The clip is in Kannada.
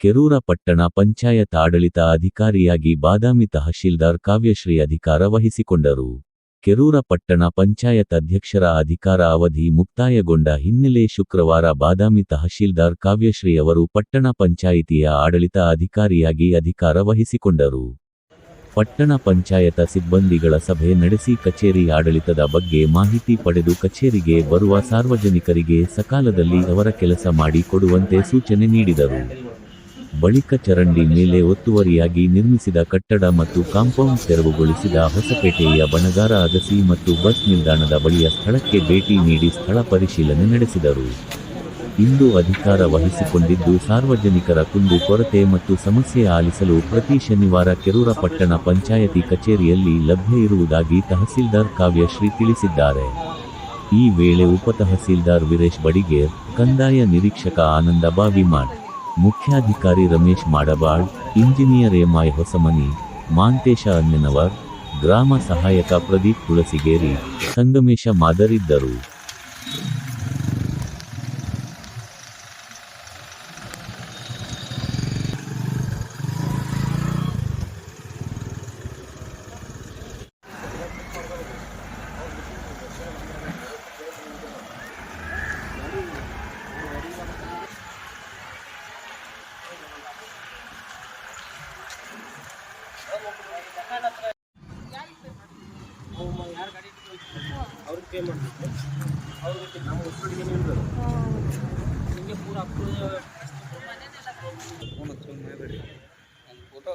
ಕೆರೂರ ಪಟ್ಟಣ ಪಂಚಾಯತ್ ಆಡಳಿತ ಅಧಿಕಾರಿಯಾಗಿ ಬಾದಾಮಿ ತಹಶೀಲ್ದಾರ್ ಕಾವ್ಯಶ್ರೀ ಅಧಿಕಾರ ವಹಿಸಿಕೊಂಡರು. ಕೆರೂರ ಪಟ್ಟಣ ಪಂಚಾಯತ್ ಅಧ್ಯಕ್ಷರ ಅಧಿಕಾರ ಅವಧಿ ಮುಕ್ತಾಯಗೊಂಡ ಹಿನ್ನೆಲೆ ಶುಕ್ರವಾರ ಬಾದಾಮಿ ತಹಶೀಲ್ದಾರ್ ಕಾವ್ಯಶ್ರೀ ಅವರು ಪಟ್ಟಣ ಪಂಚಾಯಿತಿಯ ಆಡಳಿತ ಅಧಿಕಾರಿಯಾಗಿ ಅಧಿಕಾರ ವಹಿಸಿಕೊಂಡರು. ಪಟ್ಟಣ ಪಂಚಾಯತ ಸಿಬ್ಬಂದಿಗಳ ಸಭೆ ನಡೆಸಿ ಕಚೇರಿ ಆಡಳಿತದ ಬಗ್ಗೆ ಮಾಹಿತಿ ಪಡೆದು ಕಚೇರಿಗೆ ಬರುವ ಸಾರ್ವಜನಿಕರಿಗೆ ಸಕಾಲದಲ್ಲಿ ಅವರ ಕೆಲಸ ಮಾಡಿ ಕೊಡುವಂತೆ ಸೂಚನೆ ನೀಡಿದರು. ಬಳಿಕ ಚರಂಡಿ ಮೇಲೆ ಒತ್ತುವರಿಯಾಗಿ ನಿರ್ಮಿಸಿದ ಕಟ್ಟಡ ಮತ್ತು ಕಾಂಪೌಂಡ್ ತೆರವುಗೊಳಿಸಿದ ಹೊಸಪೇಟೆಯ ಬಣಗಾರ ಅಗಸಿ ಮತ್ತು ಬಸ್ ನಿಲ್ದಾಣದ ಬಳಿಯ ಸ್ಥಳಕ್ಕೆ ಭೇಟಿ ನೀಡಿ ಸ್ಥಳ ಪರಿಶೀಲನೆ ನಡೆಸಿದರು. ಇಂದು ಅಧಿಕಾರ ವಹಿಸಿಕೊಂಡಿದ್ದು ಸಾರ್ವಜನಿಕರ ಕುಂದು ಕೊರತೆ ಮತ್ತು ಸಮಸ್ಯೆ ಆಲಿಸಲು ಪ್ರತಿ ಶನಿವಾರ ಕೆರೂರ ಪಟ್ಟಣ ಪಂಚಾಯತಿ ಕಚೇರಿಯಲ್ಲಿ ಲಭ್ಯ ಇರುವುದಾಗಿ ತಹಸೀಲ್ದಾರ್ ಕಾವ್ಯಶ್ರೀ ತಿಳಿಸಿದ್ದಾರೆ. ಈ ವೇಳೆ ಉಪತಹಸೀಲ್ದಾರ್ ವೀರೇಶ್ ಬಡಿಗೇರ್, ಕಂದಾಯ ನಿರೀಕ್ಷಕ ಆನಂದ ಬಾವಿಮಾಡ್ ಮುಖ್ಯಾಧಿಕಾರಿ Ramesh Madabal engineer M I Hosamani Mantesha Annenavar ಗ್ರಾಮ ಸಹಾಯಕ ಪ್ರದೀಪ್ ತುಳಸಿಗೇರಿ ಸಂಗಮೇಶ ಮಾದರಿದ್ದರು. ಅವ್ರಿಗೆ ಪೇ ಮಾಡಬೇಕು ಅವ್ರಿಗೆ ನಮ್ಮ ಹೊಸಡಿಗೆ ನಿಲ್ಬೇಕು ಹಿಂಗೆ ಪೂರ ಅಪ್ರೂವ್ ಫೋನ್ ಹಚ್ಕೊಂಡು ಮಾಡಬೇಡಿ ಫೋಟೋ